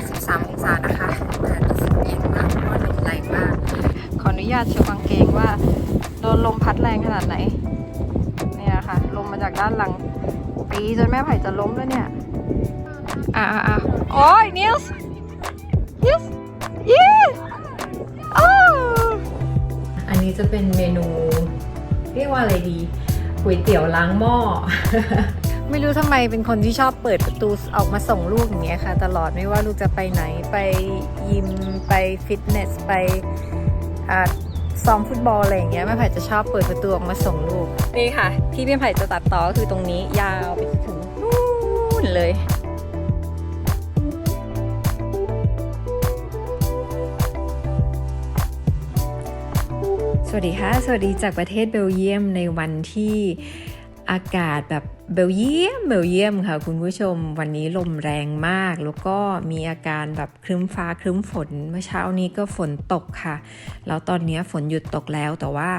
ศ13องศานะคะแต่รู้สึกเย็นมากเพราะว่าลมแรงมาก ขออนุญาตเชือกางเกงว่าโดนลมพัดแรงขนาดไหน เนี่ยค่ะ ลมมาจากด้านหลังตีจนแม่ไผ่จะล้มแล้วเนี่ย อ่าอ่าโอ้ยนิวส์นิวส์เย้อ้าวอันนี้จะเป็นเมนู เรียกว่าอะไรดีก๋วยเตี๋ยวล้างหม้อ ไม่รู้ทำไมเป็นคนที่ชอบเปิดประตูออกมาส่งลูกอย่างเงี้ยค่ะ ตลอดไม่ว่าลูกจะไปไหนไปยิมไปฟิตเนสไปซ้อมฟุตบอลอะไรอย่างเงี้ยแม่ไผ่จะชอบเปิดประตูออกมาส่งลูกนี่ค่ะ ที่แม่ไผ่จะตัดต่อก็คือตรงนี้ยาวไปถึงนู่นเลยสวัสดีค่ะ สวัสดีจากประเทศเบลเยียมในวันที่ อากาศแบบเบลเยียมเบลเยียมค่ะ คุณผู้ชมวันนี้ลมแรงมาก แล้วก็มีอาการแบบครึ้มฟ้าครึ้มฝน เมื่อเช้านี้ก็ฝนตกค่ะ แล้วตอนนี้ฝนหยุดตกแล้วแต่ว่า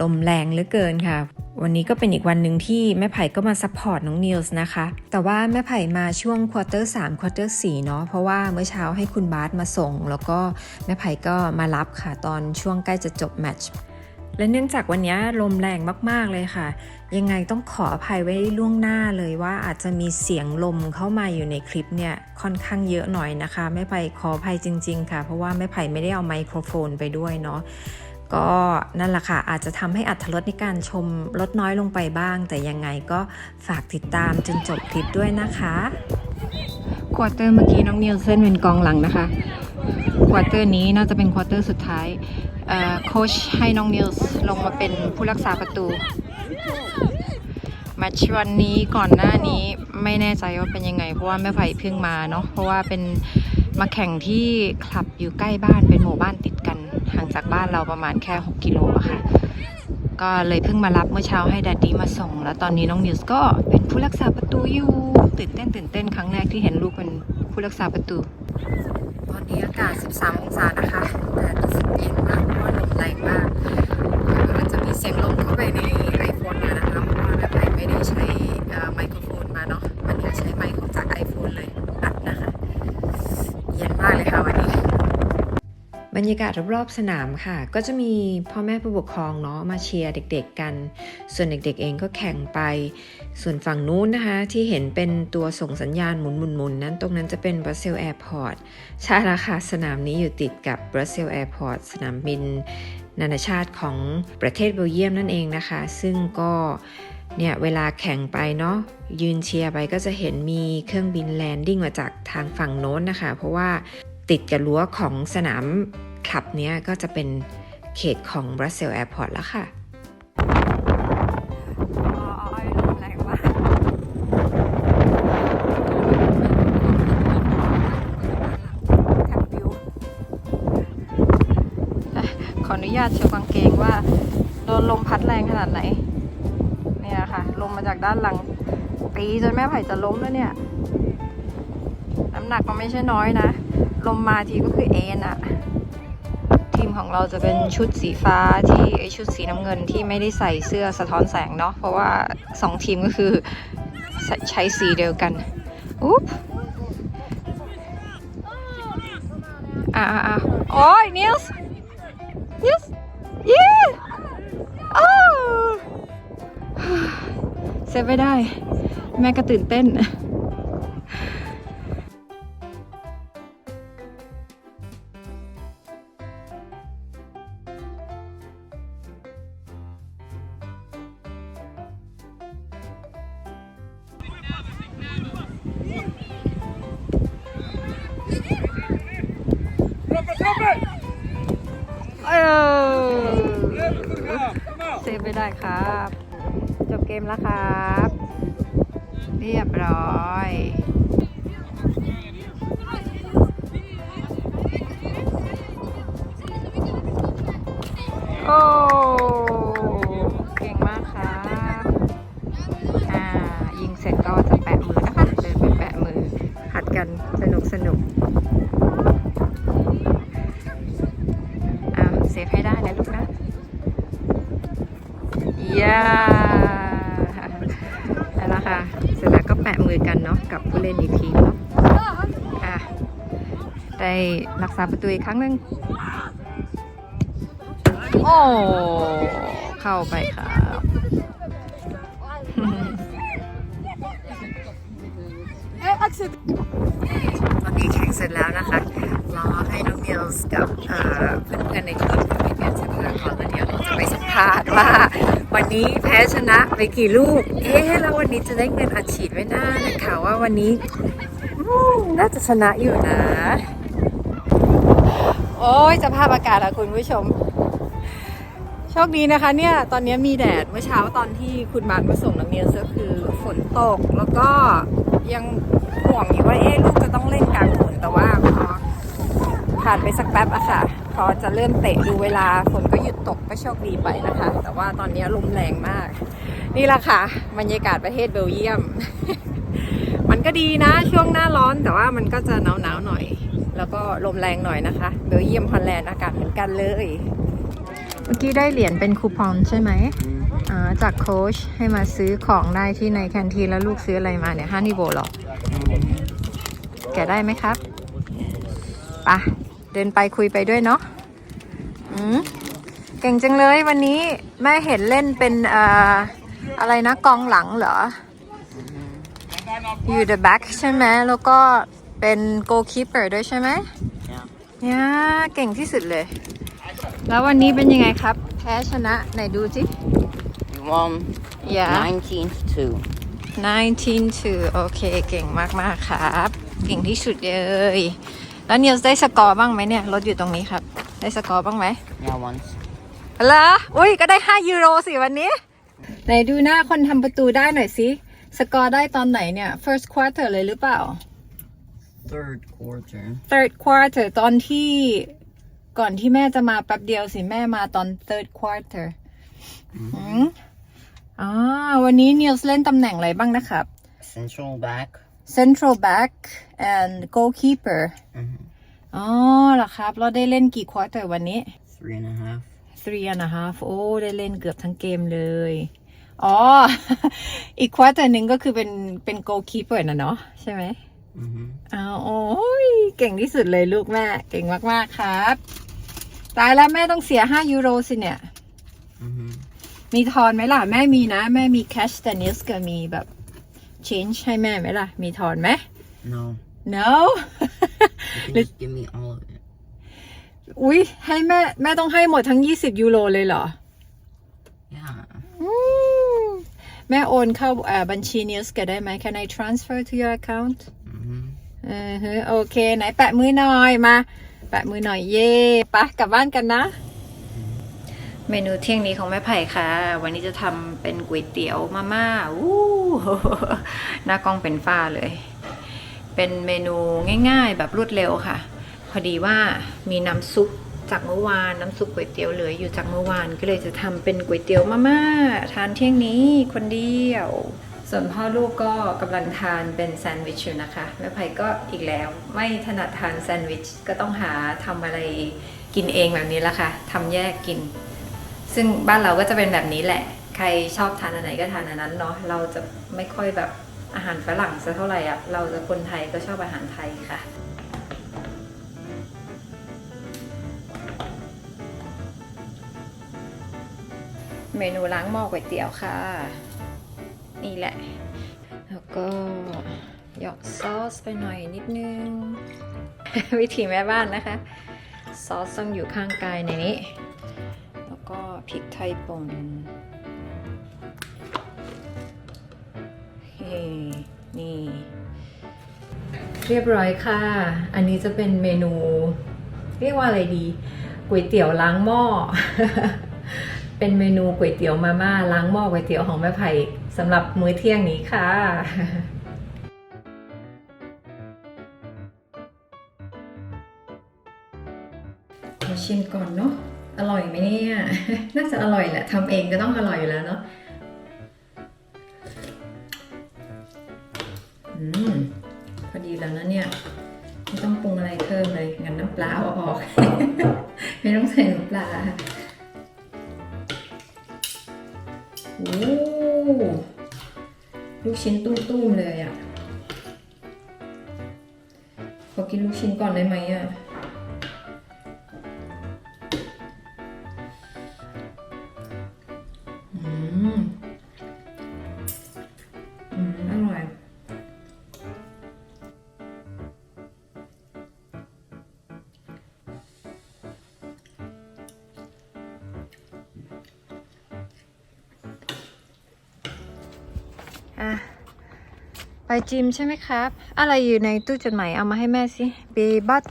ลมแรงเหลือเกินค่ะ วันนี้ก็เป็นอีกวันหนึ่งที่แม่ไผ่ก็มาซัพพอร์ตน้องนิวส์นะคะ แต่ว่าแม่ไผ่มาช่วงควอเตอร์3ควอเตอร์4เนาะ เพราะว่าเมื่อเช้าให้คุณบาสมาส่ง แล้วก็แม่ไผ่ก็มารับค่ะตอนช่วงใกล้จะจบแมตช์ และเนื่องจากวันนี้ลมแรงมากๆเลยค่ะ ยังไงต้องขออภัยไว้ล่วงหน้าเลยว่าอาจจะมีเสียงลมเข้ามาอยู่ในคลิปเนี่ยค่อนข้างเยอะหน่อยนะคะแม่ไผ่ขออภัยจริง ๆ ค่ะ เพราะว่าแม่ไผ่ไม่ได้เอาไมโครโฟนไปด้วยเนาะก็นั่นแหละค่ะ อาจจะทำให้อัตรสในการชมลดน้อยลงไปบ้าง แต่ยังไงก็ฝากติดตามจนจบคลิปด้วยนะคะ ควอเตอร์เมื่อกี้น้องนิวเซนเป็นกองหลังนะคะ ควอเตอร์นี้น่าจะเป็นควอเตอร์สุดท้ายโค้ชให้น้องนิวส์ลงมาเป็นผู้รักษาประตูแมตช์วันนี้ก่อนหน้านี้ไม่แน่ใจว่าเป็นยังไง เพราะว่าแม่ไผ่เพิ่งมาเนาะเพราะว่าเป็นมาแข่งที่คลับอยู่ใกล้บ้านเป็นหมู่บ้านติดกันห่างจากบ้านเราประมาณแค่ 6 กิโลอะค่ะ ก็เลยเพิ่งมารับเมื่อเช้าให้ดัดดี้มาส่ง แล้วตอนนี้น้องนิวส์ก็เป็นผู้รักษาประตูอยู่ ตื่นเต้นตื่นเต้นครั้งแรกที่เห็นลูกเป็นผู้รักษาประตู ตอนนี้อากาศ 13 องศานะคะแต่รู้สึกเย็นมากเพราะว่าลมแรงมากมันจะมีเสียงลมเข้าไปใน รรยากาศรอบๆสนามค่ะ ก็จะมีพ่อแม่ผู้ปกครองเนาะมาเชียร์เด็กๆกัน ส่วนเด็กๆเองก็แข่งไป ส่วนฝั่งนู้นนะคะ ที่เห็นเป็นตัวส่งสัญญาณหมุนๆๆนั้นตรงนั้นจะเป็นบรัสเซลแอร์พอร์ตใช่แล้วค่ะ สนามนี้อยู่ติดกับบรัสเซลแอร์พอร์ตสนามบิน นานาชาติของประเทศเบลเยียมนั่นเองนะคะ ซึ่งก็เนี่ยเวลาแข่งไปเนาะยืนเชียร์ไปก็จะเห็นมีเครื่องบินแลนดิ้งมาจากทางฝั่งโน้นนะคะ เพราะว่าติดกับรั้วของสนาม คลับเนี้ยก็จะเป็นเขตของบรัสเซลแอร์พอร์ตแล้วค่ะขออนุญาตเชือกางเกงว่าโดนลมพัดแรงขนาดไหน เนี่ยค่ะ ลมมาจากด้านหลัง ตีจนแม่ไผ่จะล้มแล้วเนี่ย น้ำหนักก็ไม่ใช่น้อยนะ ลมมาทีก็คือเอ็นอะ ของเราจะเป็นชุดสีฟ้าที่ไอชุดสีน้ำเงินที่ไม่ได้ใส่เสื้อสะท้อนแสงเนาะเพราะว่าสองทีมก็คือใช้สีเดียวกันอุ๊บอ่าอ่าโอ้ยนิวส์ Yes. Yeah. Oh. เซฟไม่ได้ แม่ก็ตื่นเต้น เออเซฟไม่ได้ครับ จบเกมแล้วครับ เรียบร้อยโอ้ ฟให้ได้นะลูกนะย่านั่นแหละค่ะ เสร็จแล้วก็แปะมือกันเนาะกับผู้เล่นอีกทีมเนาะอะได้รักษาประตูอีกครั้งหนึ่งโอ้เข้าไปครับตอนนี้แข่งเสร็จแล้วนะคะรอให้น้องเนลส์กับเพื่อนๆในทีม จะไปสัมภาษณ์ว่า วันนี้แพ้ชนะไปกี่ลูก เอ๊ะแล้ววันนี้จะได้เงินอัดฉีดไว้หน้านะคะว่าวันนี้น่าจะชนะอยู่นะ โอ้ยสภาพอากาศอะคุณผู้ชม โชคดีนะคะเนี่ย ตอนนี้มีแดดเมื่อเช้าตอนที่คุณมาร์คมาส่งน้องเนียนก็คือฝนตกแล้วก็ยังห่วงอยู่ว่าเอ๊ะลูกจะต้องเล่นกลางฝนแต่ว่าพอผ่านไปสักแป๊บอะค่ะ พอจะเริ่มเตะดูเวลาฝนก็ ตกก็โชคดีไปนะคะ แต่ว่าตอนนี้ลมแรงมาก นี่แหละค่ะบรรยากาศประเทศเบลเยียม มันก็ดีนะช่วงหน้าร้อนแต่ว่ามันก็จะหนาวๆหน่อย แล้วก็ลมแรงหน่อยนะคะ เบลเยียมฮอลแลนด์อากาศเหมือนกันเลย เมื่อกี้ได้เหรียญเป็นคูปองใช่ไหมจากโค้ชให้มาซื้อของได้ที่ในแคนทีนแล้วลูกซื้ออะไรมาเนี่ยฮันนี่โบหรอ แกได้ไหมครับไปะเดินไปคุยไปด้วยเนาะอืม เก่งจังเลยวันนี้แม่เห็นเล่นเป็นเอ่ออะไรนะกองหลังเหรอ อยู่ the back ใช่ไหมแล้วก็เป็น goalkeeper ด้วยใช่ไหมเนี่ยเก่งที่สุดเลย แล้ววันนี้เป็นยังไงครับ แพ้ชนะไหนดูสิ We won Yeah 19 to 19 to โอเค เก่งมาก ๆ ครับ เก่งที่สุดเลย แล้วเนียลได้สกอร์บ้างไหมเนี่ย รถอยู่ตรงนี้ครับ ได้สกอร์บ้างไหม 2. Yeah, once. เหรออุ้ยก็ได้ 5 ยูโรสิวันนี้ ไหนดูหน้าคนทำประตูได้หน่อยสิ สกอร์ได้ตอนไหนเนี่ย first quarter เลยหรือเปล่า Third quarter. third quarter ตอนที่ก่อนที่แม่จะมาแป๊บเดียวสิ แม่มาตอน third quarter อืมอ๋อวันนี้นิวส์เล่นตำแหน่งอะไรบ้างนะครับ Central back. central back and goalkeeper Mhm. อ๋อเหรอครับ เราได้เล่นกี่ quarter วันนี้ Three and a half. Three and a half โอ้ ได้เล่นเกือบทั้งเกมเลย อ๋อ อีก quarter หนึ่งก็คือเป็นเป็น goalkeeper นะเนาะใช่ไหม Mm-hmm. อ้าวโอ้ยเก่งที่สุดเลยลูกแม่ เก่งมาก ๆ ครับ ตายแล้วแม่ต้องเสีย5ยูโรสิเนี่ย Mm-hmm. มีทอนไหมล่ะ แม่มีนะ แม่มี cash แต่นิสก็มีแบบ change ให้แม่ไหมล่ะ มีทอนไหม No. no You can Let- just give me all of it. อุ๊ย ให้แม่ แม่ต้องให้หมดทั้ง 20 ยูโรเลยเหรอ Yeah. อืมแม่โอนเข้าเอ่อบัญชีนิสก็ได้ไหม Can I transfer to your account Mm-hmm. เออฮะโอเค ไหนแปะมือหน่อยมา แปะมือหน่อยเย่ปะกลับบ้านกันนะ เมนูเที่ยงนี้ของแม่ไผ่ค่ะ วันนี้จะทำเป็นก๋วยเตี๋ยวมาม่าอู้หน้ากล้องเป็นฝ้าเลย เป็นเมนูง่ายๆ แบบรวดเร็วค่ะ พอดีว่ามีน้ำซุปจากเมื่อวานน้ำซุปก๋วยเตี๋ยวเหลืออยู่จากเมื่อวานก็เลยจะทำเป็นก๋วยเตี๋ยวมาม่าทานเที่ยงนี้คนเดียว ส่วนพ่อลูกก็กำลังทานเป็นแซนด์วิชอยู่นะคะแม่ไผ่ก็อีกแล้ว ไม่ถนัดทานแซนด์วิชก็ต้องหาทำอะไรกินเองแบบนี้ละค่ะทำแยกกิน ซึ่งบ้านเราก็จะเป็นแบบนี้แหละ ใครชอบทานอันไหนก็ทานอันนั้นเนาะเราจะไม่ค่อยแบบอาหารฝรั่งสักเท่าไหร่อะเราจะคนไทยก็ชอบอาหารไทยค่ะ เมนูล้างหม้อก๋วยเตี๋ยวค่ะ นี่แหละ แล้วก็หยอกซอสไปหน่อยนิดนึง วิธีแม่บ้านนะคะ ซอสต้องอยู่ข้างกายในนี้ แล้วก็พริกไทยป่นเฮนี่ เรียบร้อยค่ะ อันนี้จะเป็นเมนู เรียกว่าอะไรดีก๋วยเตี๋ยวล้างหม้อ เป็นเมนูก๋วยเตี๋ยวมาม่าล้างหม้อก๋วยเตี๋ยวของแม่ไผ่สำหรับมื้อเที่ยงนี้ค่ะชิมก่อนเนาะ อร่อยไหมเนี่ย น่าจะอร่อยแหละทำเองก็ต้องอร่อยอยู่แล้วเนาะอืมพอดีแล้วนะเนี่ย ไม่ต้องปรุงอะไรเพิ่มเลย งั้นน้ำปลาเอาออก ไม่ต้องใส่น้ำปลา โอ้ลูกชิ้นตุ้มๆเลยอะ่ะ ขอกินลูกชิ้นก่อนได้ไหมอะ ไปจิมใช่ไหมครับ อะไรอยู่ในตู้จดหมายเอามาให้แม่สิเบบัต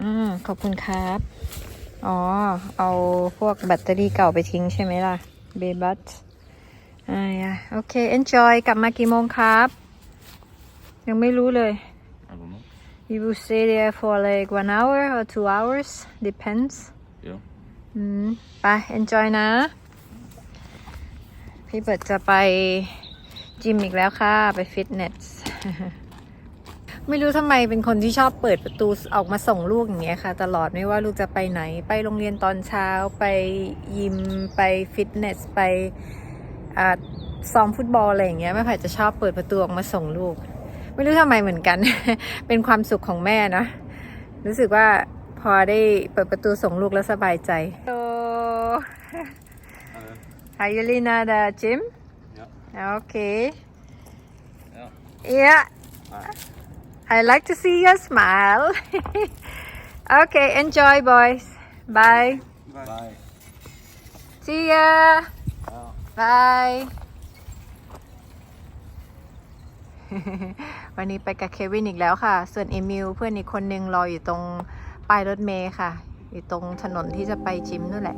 อืมขอบคุณครับ อ๋อ เอาพวกแบตเตอรี่เก่าไปทิ้งใช่ไหมล่ะ เบบัตอ่าโอเค enjoy กลับมากี่โมงครับ ยังไม่รู้เลย I don't know. You will stay there for like one hour or two hours depends Yeah. อืม ไป enjoy นะ พี่เบิร์ดจะไปจิมอีกแล้วค่ะ ไปฟิตเนส ไม่รู้ทำไมเป็นคนที่ชอบเปิดประตูออกมาส่งลูกอย่างเงี้ยค่ะ ตลอดไม่ว่าลูกจะไปไหน ไปโรงเรียนตอนเช้า ไปยิม ไปฟิตเนส ไปซ้อมฟุตบอลอะไรอย่างเงี้ยแม่ไผ่จะชอบเปิดประตูออกมาส่งลูก ไม่รู้ทำไมเหมือนกัน เป็นความสุขของแม่นะ รู้สึกว่า พอได้เปิดประตูส่งลูกแล้วสบายใจ So Are you Lina the gym? Yeah. Okay. Yeah. Yeah. I like to see your smile. okay, enjoy, boys. Bye. Bye. See ya. Bye. วันนี้ไปกับเควินอีกแล้วค่ะ ส่วนเอมิลเพื่อนอีกคนนึงรออยู่ตรง ป้ายรถเมย์ค่ะ อยู่ตรงถนนที่จะไปจิมนู่นแหละ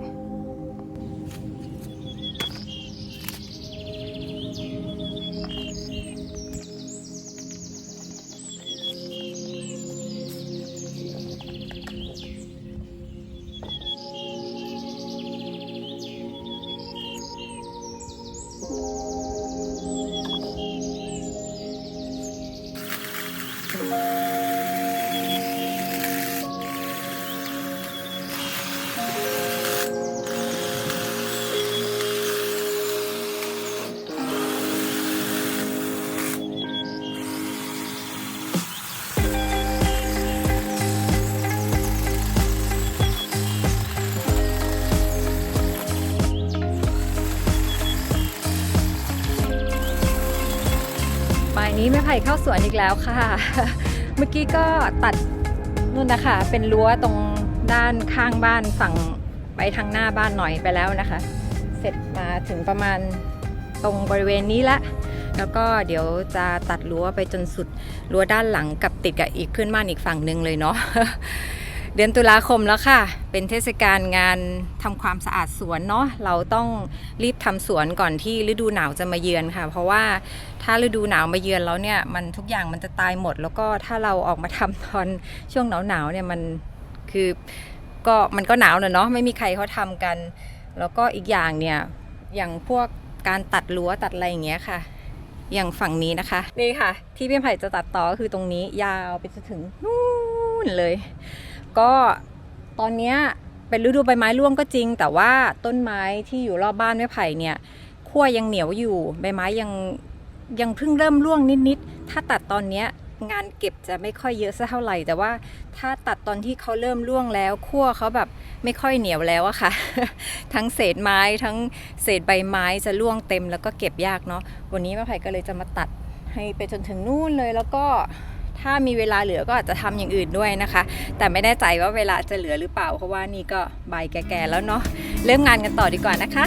ไม่ไผ่เข้าสวนอีกแล้วค่ะ เมื่อกี้ก็ตัดนู่นนะคะ เป็นรั้วตรงด้านข้างบ้านฝั่งไปทางหน้าบ้านหน่อยไปแล้วนะคะ เสร็จมาถึงประมาณตรงบริเวณนี้ละ แล้วก็เดี๋ยวจะตัดรั้วไปจนสุดรั้วด้านหลังกับติดกับอีกเพื่อนบ้านอีกฝั่งหนึ่งเลยเนาะ เดือนตุลาคมแล้วค่ะ เป็นเทศกาลงานทำความสะอาดสวนเนาะ เราต้องรีบทำสวนก่อนที่ฤดูหนาวจะมาเยือนค่ะ เพราะว่าถ้าฤดูหนาวมาเยือนแล้วเนี่ยมันทุกอย่างมันจะตายหมด แล้วก็ถ้าเราออกมาทำตอนช่วงหนาวหนาวๆเนี่ยมันคือก็มันก็หนาวเนอะเนาะไม่มีใครเขาทำกัน แล้วก็อีกอย่างเนี่ยอย่างพวกการตัดรั้วตัดอะไรอย่างเงี้ยค่ะ อย่างฝั่งนี้นะคะนี่ค่ะ ที่พี่ไผ่จะตัดต่อก็คือตรงนี้ยาวไปจนถึงนู่นเลย ก็ตอนเนี้ยเป็นฤดูใบไม้ร่วงก็จริง แต่ว่าต้นไม้ที่อยู่รอบบ้านแม่ไผ่เนี่ยขั้วยังเหนียวอยู่ ใบไม้ยังยังเพิ่งเริ่มร่วงนิดๆถ้าตัดตอนเนี้ยงานเก็บจะไม่ค่อยเยอะสักเท่าไหร่ แต่ว่าถ้าตัดตอนที่เขาเริ่มร่วงแล้วขั้วเขาแบบไม่ค่อยเหนียวแล้วอะค่ะ ทั้งเศษไม้ทั้งเศษใบไม้จะร่วงเต็มแล้วก็เก็บยากเนาะวันนี้แม่ไผ่ก็เลยจะมาตัดให้ไปจนถึงนู่นเลยแล้วก็ ถ้ามีเวลาเหลือก็อาจจะทำอย่างอื่นด้วยนะคะ แต่ไม่แน่ใจว่าเวลาจะเหลือหรือเปล่า เพราะว่านี่ก็ใบแก่ๆแล้วเนาะเริ่มงานกันต่อดีกว่านะคะ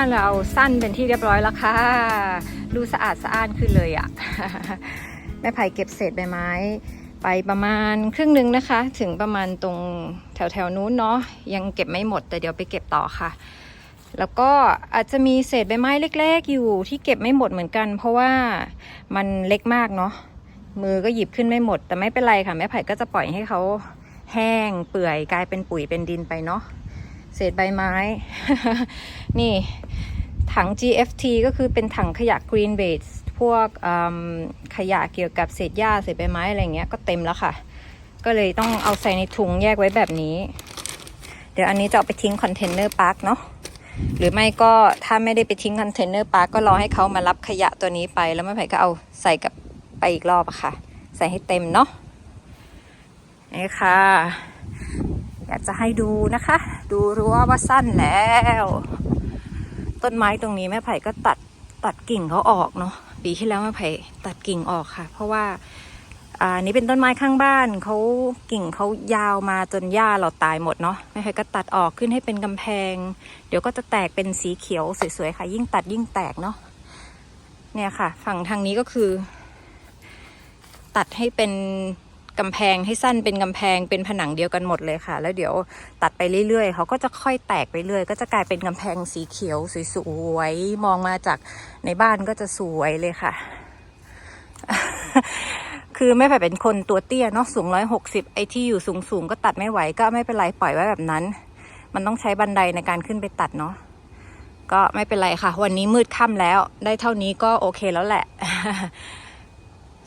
เราสั้นเป็นที่เรียบร้อยแล้วค่ะ ดูสะอาดสะอ้านขึ้นเลยอะ่ะแม่ไผ่เก็บเศษใบไม้ ไปประมาณครึ่งนึงนะคะ ถึงประมาณตรงแถวแถวนู้นเนาะยังเก็บไม่หมดแต่เดี๋ยวไปเก็บต่อค่ะ แล้วก็อาจจะมีเศษใบไม้เล็กๆ อยู่ที่เก็บไม่หมดเหมือนกัน เพราะว่ามันเล็กมากเนาะมือก็หยิบขึ้นไม่หมด แต่ไม่เป็นไรค่ะแม่ไผ่ก็จะปล่อยให้เขาแห้งเปื่อยกลายเป็นปุ๋ยเป็นดินไปเนาะเศษใบไม้ นี่ ถัง GFT ก็คือเป็นถังขยะ Green Waste พวกขยะเกี่ยวกับเศษหญ้าเศษใบไม้อะไรเงี้ยก็เต็มแล้วค่ะ ก็เลยต้องเอาใส่ในถุงแยกไว้แบบนี้ เดี๋ยวอันนี้จะเอาไปทิ้งคอนเทนเนอร์ปาร์กเนาะหรือไม่ก็ถ้าไม่ได้ไปทิ้งคอนเทนเนอร์ปาร์กก็รอให้เขามารับขยะตัวนี้ไปแล้วแม่ไผ่ก็เอาใส่กับไปอีกรอบอะค่ะ ใส่ให้เต็มเนาะนี่ค่ะ อยากจะให้ดูนะคะ ดูรั้วว่าสั้นแล้ว ต้นไม้ตรงนี้แม่ไผ่ก็ตัดตัดกิ่งเขาออกเนาะปีที่แล้วแม่ไผ่ตัดกิ่งออกค่ะ เพราะว่าอ่านี่เป็นต้นไม้ข้างบ้านเขากิ่งเขายาวมาจนหญ้าเราตายหมดเนาะแม่ไผ่ก็ตัดออกขึ้นให้เป็นกำแพง เดี๋ยวก็จะแตกเป็นสีเขียวสวยๆค่ะ ยิ่งตัดยิ่งแตกเนาะเนี่ยค่ะ ฝั่งทางนี้ก็คือ ตัดให้เป็น กำแพงให้สั้นเป็นกำแพงเป็นผนังเดียวกันหมดเลยค่ะ แล้วเดี๋ยวตัดไปเรื่อยๆเขาก็จะค่อยแตกไปเรื่อยก็จะกลายเป็นกำแพงสีเขียวสวยๆมองมาจากในบ้านก็จะสวยเลยค่ะ คือไม่ไผ่เป็นคนตัวเตี้ยเนาะสูงร้อยหกสิบไอที่อยู่สูงๆก็ตัดไม่ไหวก็ไม่เป็นไรปล่อยไว้แบบนั้น มันต้องใช้บันไดในการขึ้นไปตัดเนาะก็ไม่เป็นไรค่ะ วันนี้มืดค่ำแล้ว ได้เท่านี้ก็โอเคแล้วแหละ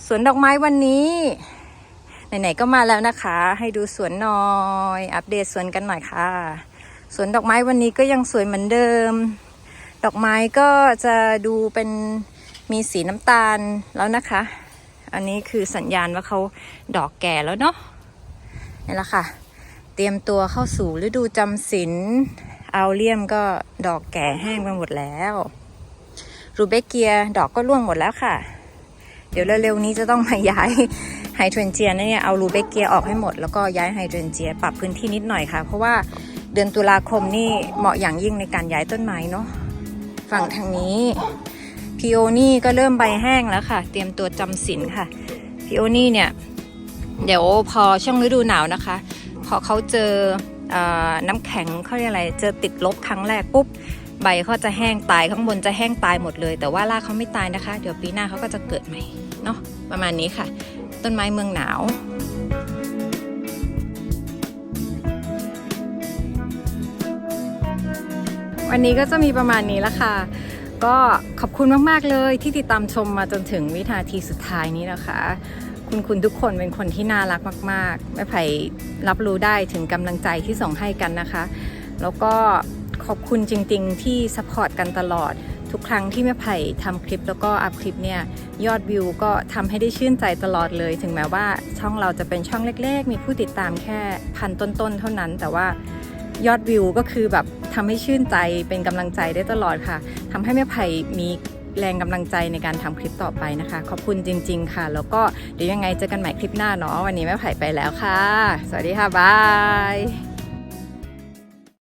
สวนดอกไม้วันนี้ ไหนๆก็มาแล้วนะคะ ให้ดูสวนหน่อย อัปเดตสวนกันหน่อยค่ะ สวนดอกไม้วันนี้ก็ยังสวยเหมือนเดิม ดอกไม้ก็จะดูเป็นมีสีน้ำตาลแล้วนะคะ อันนี้คือสัญญาณว่าเขาดอกแก่แล้วเนาะนี่แหละค่ะ เตรียมตัวเข้าสู่ฤดูจำศีลเอัลเลียมก็ดอกแก่แห้งไปหมดแล้วรูเบกเกียดอกก็ร่วงหมดแล้วค่ะ เดี๋ยวเร็วๆนี้จะต้องมาย้าย ไฮเดรนเจียเนี่ยเอารูเบกเกียออกให้หมด แล้วก็ย้ายไฮเดรนเจียปรับพื้นที่นิดหน่อยค่ะ เพราะว่าเดือนตุลาคมนี่เหมาะอย่างยิ่งในการย้ายต้นไม้เนาะฝั่งทางนี้พีโอนี่ก็เริ่มใบแห้งแล้วค่ะ เตรียมตัวจำศีลค่ะพีโอนี่เนี่ยเดี๋ยวพอช่วงฤดูหนาวนะคะ พอเขาเจอเออน้ำแข็งเขาเรียกอะไร เจอติดลบครั้งแรกปุ๊บใบเขาจะแห้งตายข้างบนจะแห้งตายหมดเลย แต่ว่ารากเขาไม่ตายนะคะ เดี๋ยวปีหน้าเขาก็จะเกิดใหม่เนาะประมาณนี้ค่ะ ต้นไม้เมืองหนาว วันนี้ก็จะมีประมาณนี้ละค่ะ ก็ขอบคุณมาก ๆ เลยที่ติดตามชมมาจนถึงวินาทีสุดท้ายนี้นะคะ คุณคุณทุกคนเป็นคนที่น่ารักมาก ๆ แม่ไผ่รับรู้ได้ถึงกำลังใจที่ส่งให้กันนะคะ แล้วก็ขอบคุณจริง ๆ ที่สปอร์ตกันตลอด ทุกครั้งที่แม่ไผ่ทำคลิปแล้วก็อัพคลิปเนี่ยยอดวิวก็ทำให้ได้ชื่นใจตลอดเลย ถึงแม้ว่าช่องเราจะเป็นช่องเล็ก ๆ มีผู้ติดตามแค่พันต้นๆเท่านั้น แต่ว่ายอดวิวก็คือแบบทำให้ชื่นใจเป็นกำลังใจได้ตลอดค่ะทำให้แม่ไผ่มีแรงกำลังใจในการทำคลิปต่อไปนะคะ ขอบคุณจริง ๆ ค่ะ แล้วก็เดี๋ยวยังไงเจอกันใหม่คลิปหน้าเนาะวันนี้แม่ไผ่ไปแล้วค่ะ สวัสดีค่ะบาย